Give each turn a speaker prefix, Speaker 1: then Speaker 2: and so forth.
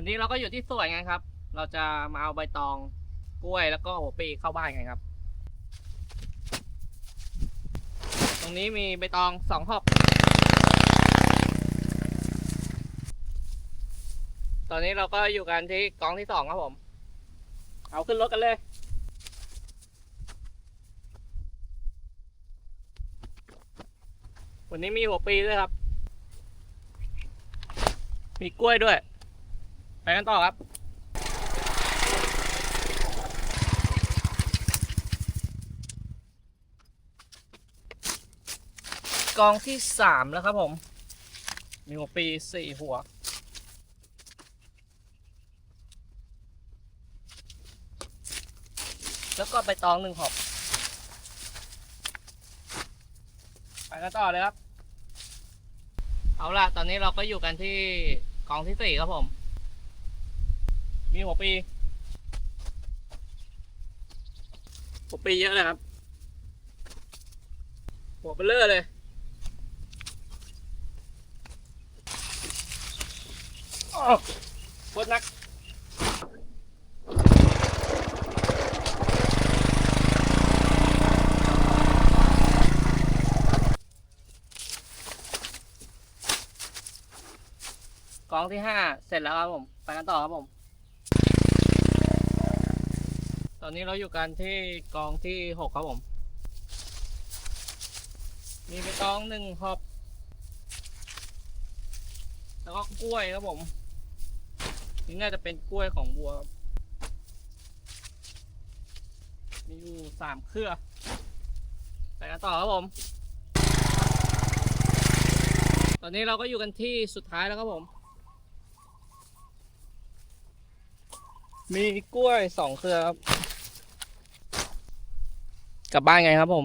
Speaker 1: วันนี้เราก็อยู่ที่สวนกันครับ เราจะมาเอาใบตองกล้วยแล้วก็หัวปีเข้าบ้านกันครับ ตรงนี้มีใบตองสองหอบตอนนี้เราก็อยู่กันที่กองที่สองครับผม เอาขึ้นรถกันเลยวันนี้มีหัวปีด้วยครับ มีกล้วยด้วย ไปกันต่อครับ กองที่สามแล้วครับผม มีหัวปีสี่หัวแล้วก็ใบตองหนึ่งหอบไปกันต่อเลยครับ เอาล่ะ ตอนนี้เราก็อยู่กันที่กองที่สี่ครับผม มีหัวปีหัวปีเยอะเลยครับ หัวเบลเลอร์เลยอ้าวโคตรหนักกองที่ห้าเสร็จแล้วครับผม ไปกันต่อครับผม ต อนนี้เราอยู่กันที่กองที่หกครับผม มีไปตองหนึ่งหอบแล้วก็กล้วยครับผม นี่น่าจะเป็นกล้วยของวัวครับมีอยู่สามเครือ ไปกันต่อครับผม ตอนนี้เราก็อยู่กันที่สุดท้ายแล้วครับผม มีกล้วยสองเครือครับ กลับบ้านไงครับผม